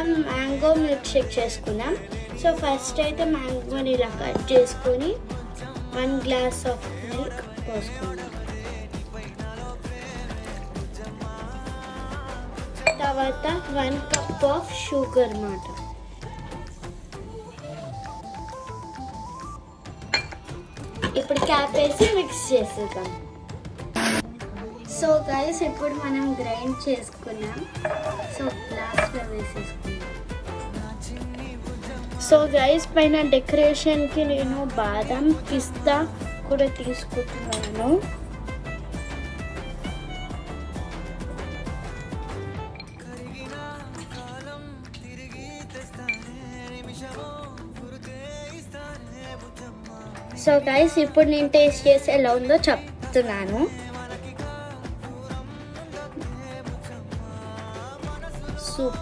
మనం mango milk shake చేసుకున్నాం. So first అయితే మ్యాంగోని ఇలా కట్ చేసుకొని వన్ గ్లాస్ ఆఫ్ మిల్క్ పోసుకున్నాం తర్వాత వన్ కప్ ఆఫ్ షుగర్ మాట. ఇప్పుడు క్యాప్ వేసి మిక్స్ చేసేద్దాం. సో గైస్ ఇప్పుడు మనం గ్రైండ్ చేసుకున్నాం. సో గ్లాస్లో వేసేసుకున్నాం సో గైస్ పైన డెకరేషన్కి నేను బాదం పిస్తా కూడా తీసుకుంటున్నాను. సో గైస్ ఇప్పుడు నేను టేస్ట్ చేసి ఎలా ఉందో చెప్తున్నాను. సూప్